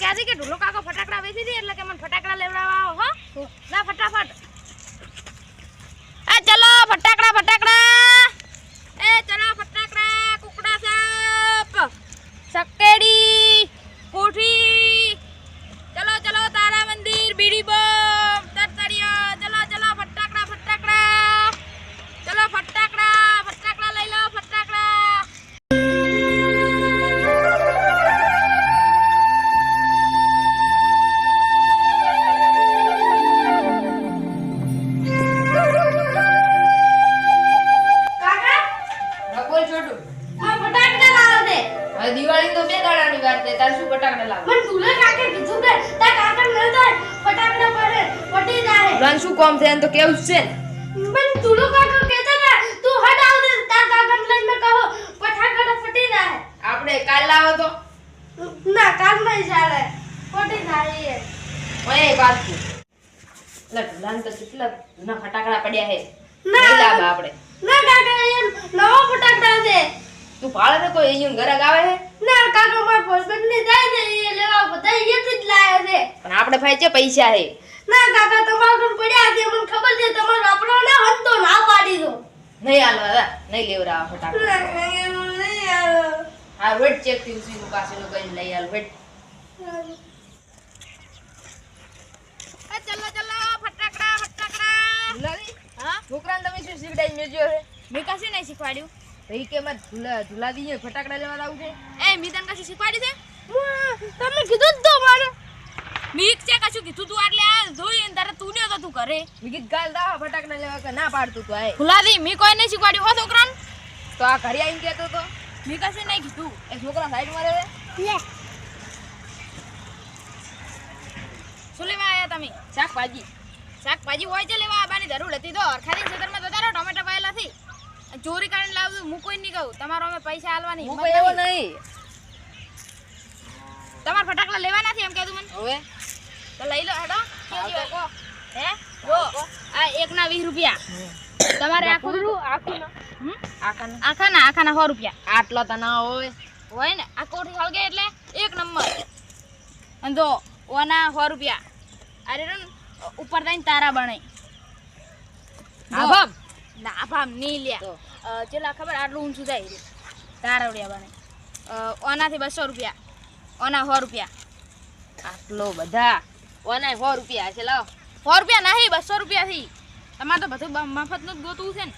એમ કહેતી કે ઢોલો કાકો ફટાકડા વેચી દે એટલે કે મને ફટાકડા લેવડાવવા આવો હો. જા ફટાફટ. આ ચલો ફટાકડા ફટાકડા. મને તુલે કાકે કીધું કે તાર કાકા ન થાય ફટાકડા પડે પટી જાય. પ્લાન શું કોમ છે? એને તો કેવું છે. પણ તુલો કાકા કહેતા ને તું હટ આવ દે તા કાકા લઈને કહો ફટાકડા ફટી જાય. આપણે કાલ લાવો તો. ના કાલ નહીં ચાલે પટી જાય એ. વાત પાછું એટલે ઢોલાને તો કેટલા જૂના ફટાકડા પડ્યા હે ના. લાવ આપણે. ના કાકા એ નવો ફટાકડા છે. તું તો કોઈ અહીંયા ઘરાક આવે હે ના કાકા માર પોસ્ટમેન્ટ ને જાય ને એ લેવા બધા અહીંયાથી જ લાયા છે. પણ આપણે ભાઈ છે પૈસા હે ના કાકા તમારા ઘર પડ્યા છે મને ખબર છે તમારો આપણો ના હોત તો ના પાડી દો નહીં આલો દાદા નહીં લેવરા ફટાકડા હા વેટ ચેકથી ઉસી નું પાસે નું કઈ લઈ આલ વેટ. એ ચલો ચલો ફટાકડા ફટાકડા. ઢુલાડી હા? છોકરાને તમે શું શીખડાઈ મેલ્યો હે મેં કશું નહીં શીખવાડ્યું. ભાઈ કે મત ધુલા ધુલા દઈએ ફટાકડા લેવા લાવું છે? એ મી કશું શીખવાડ્યું છે? તમે કીધું તો મને મીક છે કશું? કીધું તું એટલે આ જોઈ ને તારે તું તો તું કરે વિગીત ગાલ દા ફટાકડા લેવા કે ના પાડતું તો આય. ફુલાદી મી કોઈ નહીં શીખવાડ્યું હો છોકરાને? તો આ ઘરે આવીને કહેતો તો. મી કશું નહીં કીધું. એ છોકરા સાઈડમાં રહે. શું લેવા આવ્યા તમે? શાકભાજી. શાકભાજી હોય છે લેવા આવવાની જરૂર હતી તો. અરખાની ખેતરમાં જતા રહો ટોમેટો પાયેલા થી ચોરી કરીને લાવું હું કોઈ નહીં કહું. તમારો અમે પૈસા આલવાની હું એવો નહીં. તમારે ફટાકડા લેવા નથી એમ કહેતું મને. હવે? તો લઈ લો હેડો. હા? જો આ એક ના વીસ રૂપિયા. તમારે આખું આખું ના હમ? આખા ના આખા ના આખા ના સો રૂપિયા. આટલો તો ના હોય. હોય ને? આ કોઠી હળગે એટલે એક નંબર. અને જો ઓના સો રૂપિયા. અરે રન ઉપર થઈને તારા બને. આભામ. ના ભામ નહીં લ્યા. તો. ચેલા ખબર આટલું ઊંચું જાય તારા તારવડિયા બને. ઓનાથી બસો રૂપિયા. ઓના સો રૂપિયા. આટલો બધા. ઓના સો રૂપિયા છે લાવ. સો રૂપિયા નહીં બસો રૂપિયાથી તમારે તો બધું મફતનું જ ગોતવું છે ને.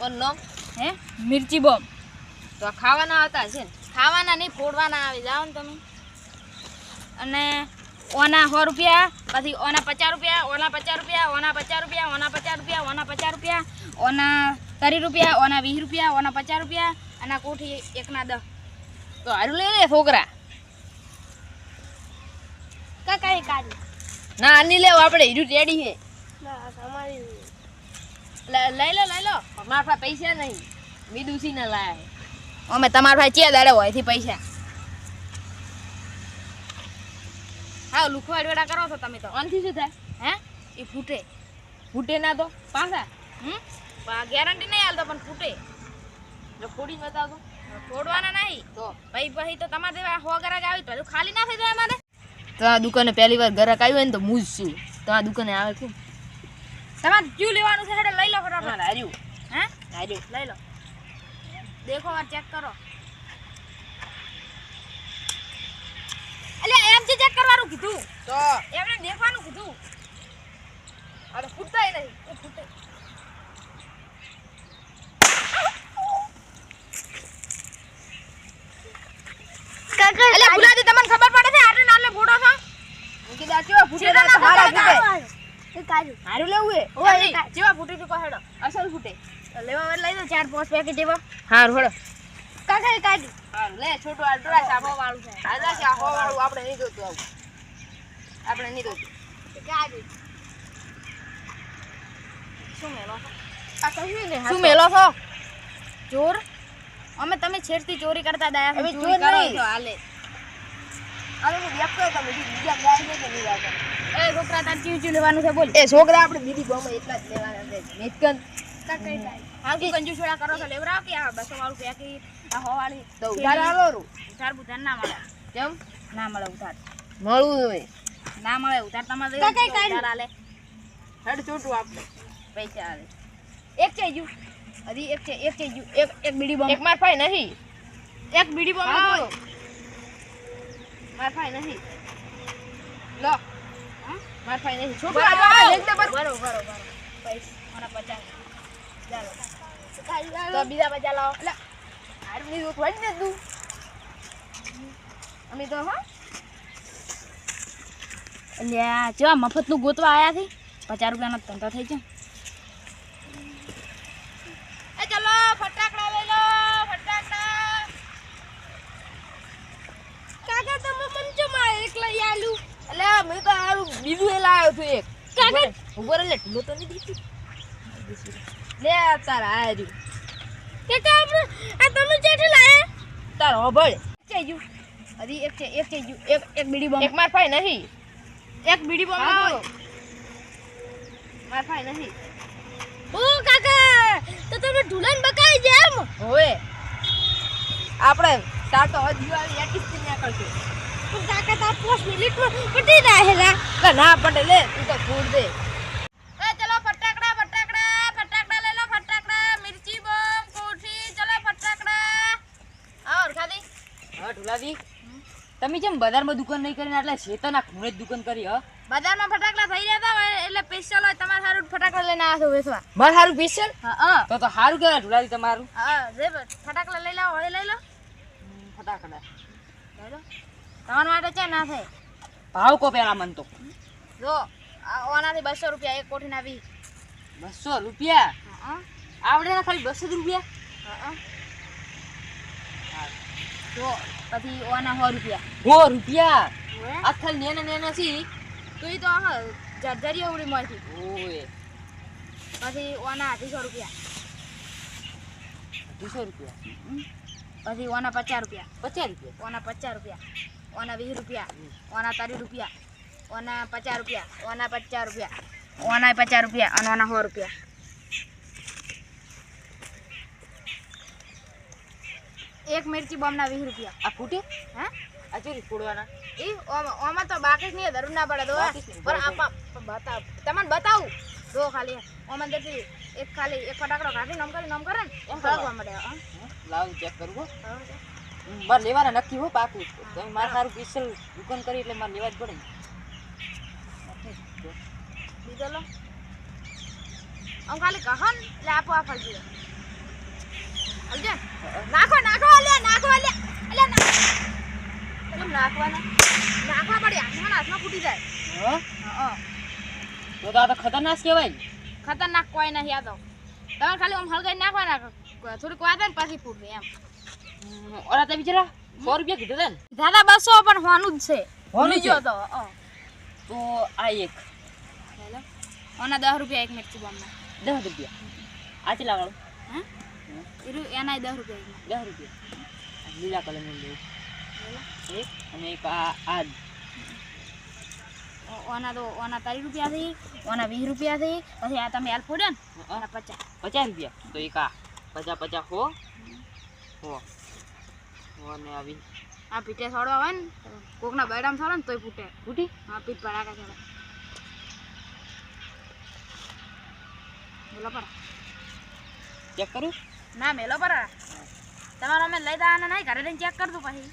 ઓન. હે? મિર્ચી બોમ્બ. તો ખાવાના હતા છે ને. ખાવાના નહીં ફોડવાના આવે. જાઓ ને તમે. અને ઓના સો રૂપિયા પછી ઓના પચાસ રૂપિયા ઓના પચાસ રૂપિયા ઓના પચાસ રૂપિયા ઓના પચાસ રૂપિયા ઓના પચાસ રૂપિયા ઓના ત્રીસ રૂપિયા ઓના વીસ રૂપિયા ઓના પચાસ રૂપિયા અને કોઠી એકના દસ તો હારું લઈ લે છોકરા. એ કાઢી. ના આની લેવ આપણે હીરું રેડી છે. ના તમારી લઈ લો લઈ લો. અમારા પાસે પૈસા નહીં. વિદુસી ના લાયા છે. અમે તમારા ભાઈ ચિયા દાડે હોયથી પૈસા? હા લુખવાડ વેડા કરો છો તમે તો. આનથી શું થાય? હે? એ ફૂટે. ફૂટે ના તો? પાછા. હમ? ગેરંટી નહીં હાલતો પણ ફૂટે. જો ફોડી બતાવતો ફોડવાના નહીં. તો. પછી ભાઈ તો તમારે જેવા હો ગરાક આવી તો. ખાલી ના થઈ જાય અમારે? તો આ દુકાને પહેલી વાર ઘરાક આવ્યું હોય ને તો હું જ છું. તમારા દુકાને આવે કેમ તમારે ક્યુ લેવાનું છે? હેડે લઈ લો ફટાફટ. તમારે હાર્યું હે? હાર્યું લઈ લો. દેખો વાર ચેક કરો. એટલે એમ ચેક કરવાનું કીધું. તો. એમને દેખવાનું કીધું. આ તો ફૂટતાય નહીં. એ ફૂટે. કાકા એટલે ભૂલાથી તમને ખબર પડે છે આટલે નાલે ફોટો છો હું કીધું કેવા ફૂટે તો ના ફૂટે. એ કાજુ હારું લેવું હે ઓય જેવા ફૂટી ચૂકો હેડો? અસલ ફૂટે. લેવા વાર લઈ દો ચાર પાંચ પેકેટ જેવા હારું હળો કાકા એ કાજુ હારું લે છોટો ડોળા છે વાળું છે. આજા છે આ વાળું આપણે નહીં જોતું આવું. આપણે નહીં જોતું કાજુ શું મેલો કાકા શું ને શું મેલો છો? ચોર? અમે તમે છેડતી ચોરી કરતા દયા હવે ચોર નહીં. હાલે. એ છોકરા તાર ચીવ ચીવ લેવાનું છે. બોલ એ છોકરા આપણે બીડી બોમ્બ એટલા જ લેવાના છે. મેચકન. હા તું કંજુસોડા કરો છો લેવરાવ કે આ બસો વાળું પેકી આ હો તો ઉધાર આલો રૂ. ઉધાર બુધાર ના મળે. કેમ? ના મળે ઉધાર. મળવું જોઈએ. ના મળે ઉધાર તમારે કાકા, કાકા. ઉધાર આલે. હેડ છોટું આપણે. પૈસા આલે. એક છે જુ હજી એક છે એક એક એક બીડી બોમ્બ. એક માર ભાઈ નહીં. એક બીડી. તો. માર ભાઈ નહીં. લો. હા? માર છોકરા બરો. બરો, બરો. પૈસા મને પચાસ. ચાલો. તો બીજા પચાસ લાવો. એટલે ને તું. અમે તો હા. મફતનું ગોતવા આયા થી પચાસ રૂપિયાનો ધંધો થઈ છે એ ચલો ફટાકડા લઈ લો ફટાકડા કાકા તમે મને ચમ આ એકલા આલુ એટલે મેં તો હારું બીજું એ લાવ્યો છું એક કાકા ઊભો ઢીલો તો નહીં દીધી લે તારા આ રહ્યું. કાકા આપણે આ તમે જેઠે લાયા. તારો અભળ છે જુ હજી એક છે એક છે જુ એક એક બીડી બોમ્બ. એક માર ભાઈ નહીં. એક બીડી બોમ્બ માર ભાઈ નહીં. ઓ કાકા તો તમે ઢુલન બકાઈ જેમ હોવે. આપણે તાર તો હજી વાળી એટીસથી નીકળશે પણ કાકા તાર પોસ્ટ મિનિટમાં પટી રહેલા એટલે ના પડે લે તું તો ફૂડ દે એ ચલો ફટાકડા ફટાકડા ફટાકડા લઈ લો ફટાકડા મિર્ચી બોમ્બ કોઠી ચલો ફટાકડા આવો ખાલી હા ઢુલાદી તમે જેમ બજારમાં દુકાન નહીં કરીને એટલે શેતાના ખૂણે જ દુકાન કરી હ? બજારમાં ફટાકડા થઈ જતા હોય એટલે સ્પેશિયલ હોય તમારે સારું ફટાકડા લઈને આવ્યા છો વેચવા. મારે સારું સ્પેશિયલ હા તો તો સારું કહેવાય ઢુલાદી તમારું. હા જે ફટાકડા લઈ લાવો એ લઈ લો. ફટાકડા. લઈ લો. તમારા માટે છે ના થાય? ભાવ કો પેલા મન તો. જો આ ઓનાથી બસો રૂપિયા એક કોઠીના વી બસો રૂપિયા? હા આવડે ને ખાલી બસો જ રૂપિયા? હા જો પછી ઓના સો રૂપિયા. સો રૂપિયા? આથલ નેના નેના સી તું તો આ જર્જરી ઉડી મળતી ઓય. પછી ઓના અઢીસો રૂપિયા. અઢીસો રૂપિયા? પછી ઓના પચાસ રૂપિયા. પચાસ રૂપિયા? ઓના પચાસ રૂપિયા. ઓના વીસ રૂપિયા. ઓના ત્રીસ રૂપિયા. ઓના પચાસ રૂપિયા. ઓના પચાસ રૂપિયા. ઓના પચાસ રૂપિયા અને ઓના સો રૂપિયા. એક મિર્ચી બોમ્બના વીસ રૂપિયા. આ ફૂટે? હે? આ ચોરી ફોડવાના? એ ઓમાં ઓમાં તો બાકી નહીં જરૂર ના પડે દો પણ. આપા બતાવ. તમને બતાવું. જો ખાલી ઓમાં તેથી એક ખાલી એક ફટાકડો કાઢી નમ કરી નમ કરે ને એમ ફરકવા મળે હા. લાવ ચેક કરવું મારે લેવાના નક્કી હો પાકું. તમે મારે સારું પીસલ દુકાન કરી એટલે મારે લેવા જ પડે. બીજો લો. આમ ખાલી કહો ને એટલે આપો આ હલજે નાખો નાખો અલ્યા નાખો અલ્યા. અલ્યા કેમ નાખવાના? નાખવા પડે હાથમાં હાથમાં ફૂટી જાય. હા? તો આ તો ખતરનાક કહેવાય ખતરનાક કોઈ નહીં આ તો. તમે ખાલી આમ હળગાઈ નાખવાના થોડીક વાત ને પછી ફૂટવી એમ. ઓરા તે બિચારા સો રૂપિયા કીધું ને. દાદા બસો પણ હોનું જ છે. હોનું તો તો આ એક. ઓના દસ રૂપિયા એક મિનિટ દસ રૂપિયા. આ ચેલા વાળું? હે? એના દસ રૂપિયા દસ રૂપિયા લીલા કલરનું લેવું એક અને એક આ આ ઓના તો ઓના ત્રીસ રૂપિયા થઈ ઓના વીસ રૂપિયા થઈ પછી આ તમે હાલ ફોડ્યો ને ઓના પચાસ પચાસ રૂપિયા તો એક આ પચાસ પચાસ હો હો હો ને આવી આ પીઠે છોડવા હોય ને કોકના બૈડામ છોડે ને તોય ફૂટે ફૂટી હા પીઠ પડાકા છોડે બોલો પર ચેક કરું ના મેલો પર. તમારો અમે લઈ જવાના નહીં ઘરે લઈને ચેક કરજો પછી.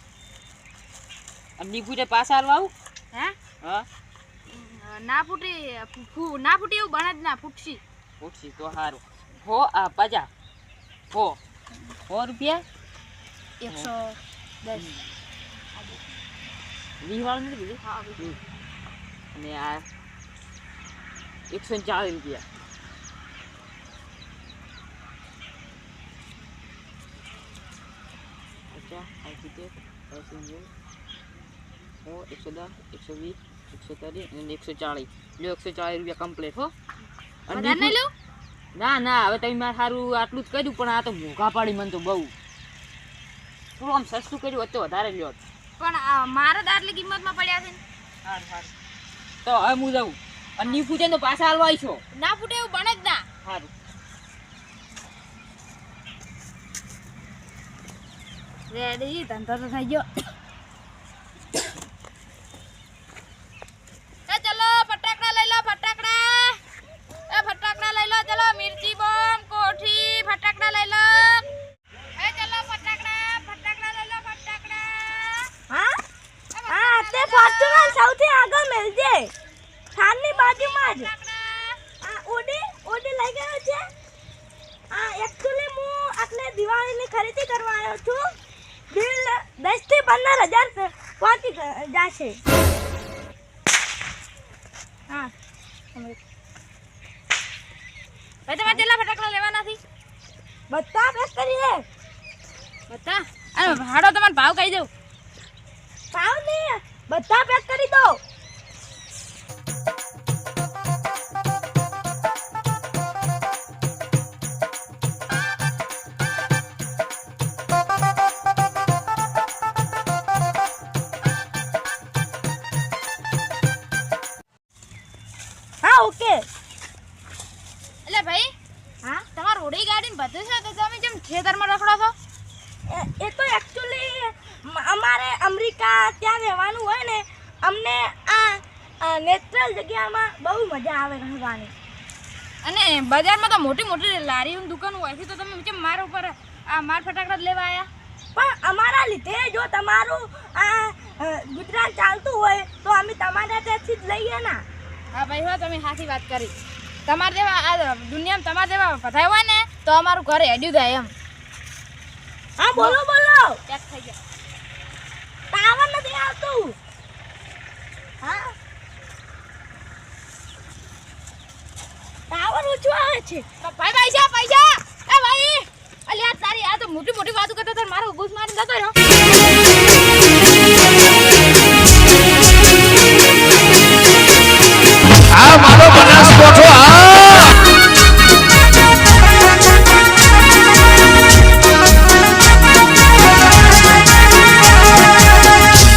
અમની ફૂટે પાછા હાલવા આવું? હે? હા. ના ફૂટી ફૂ- ના ફૂટી એવું બને જ ના ફૂટશી. ફૂટશી તો સારું હો આ પચાસ હો. હો રૂપિયા? એકસો દસ. વીસ વાળું નથી કીધું? હા. અને આ એકસો ચાલીસ રૂપિયા. પચાસ આ સિત્તેર સો એકસો દસ એકસો વીસ એકસો ત્રીસ અને એકસો ચાળીસ લો એકસો ચાલીસ રૂપિયા કમ્પ્લીટ હો અને વધારે નહીં ના ના હવે તમે મારે સારું આટલું જ કર્યું પણ આ તો મોંઘા પાડી મને તો બહુ. થોડું આમ સસ્તું કર્યું હતું વધારે લ્યો. પણ આ મારે તો આટલી કિંમતમાં પડ્યા છે ને. સારું સારું તો હવે હું જાઉં. અને ની ફૂટે તો પાછા હાલવા આવીશો ના ફૂટે એવું બને જ ના. સારું રેડી ધંધો તો થઈ ગયો ચલો ફટાકડા લઈ લો ફટાકડા એ ફટાકડા લઈ લો ચલો મિર્ચી બોમ કોઠી ફટાકડા લઈ લો એ ચલો ફટાકડા ફટાકડા લઈ લો ફટાકડા હા હા તે ફોર્ચ્યુનર સૌથી આગળ મેલજે થારની બાજુમાં જ આ ઓડી ઓડી લઈ ગયો છે આ એકચ્યુઅલી હું આટલે દિવાળીની ખરીદી કરવા આવ્યો છું બિલ દસથી પંદર હજાર પહોંચી જશે. હા. ભાઈ તમારે કેટલા ફટાકડા લેવાના છે? બધા પેક કરીએ. બધા? અરે ભાડો તમારે ભાવ કહી દઉં. ભાવ નહીં. બધા પેક કરી દો. હા ઓકે એટલે ભાઈ હા? તમારું રોડી ગાડી બધું છે તો તમે જેમ ખેતરમાં રખડો છો? એ- તો એકચ્યુઅલી અમારે અમેરિકા ત્યાં રહેવાનું હોય ને અમને આ નેચરલ જગ્યામાં બહુ મજા આવે રહેવાની. અને બજારમાં તો મોટી મોટી લારીઓની દુકાનો હોય છે તો તમે કેમ મારા ઉપર આ માર ફટાકડા જ લેવા આવ્યા પણ અમારા લીધે જો તમારું આ ગુજરાત ચાલતું હોય તો અમે તમારા ત્યાંથી જ લઈએ ના. હા ભાઈ હો તમે સાચી વાત કરી. તમારે જેવા આ દુનિયામાં તમારે જેવા બધા હોય ને તો અમારું ઘર હેડ્યું થાય એમ. હા બોલો બોલો. પેક થઈ ગયા. ટાવર નથી આવતું. હા. ટાવર ઊંચો આવે છે. ભાઈ પૈસા પૈસા એ ભાઈ અલ્યા તારી આ તો મોટી મોટી વાતો કરતા તાર મારો બૂસ મારી જતો રહ્યો.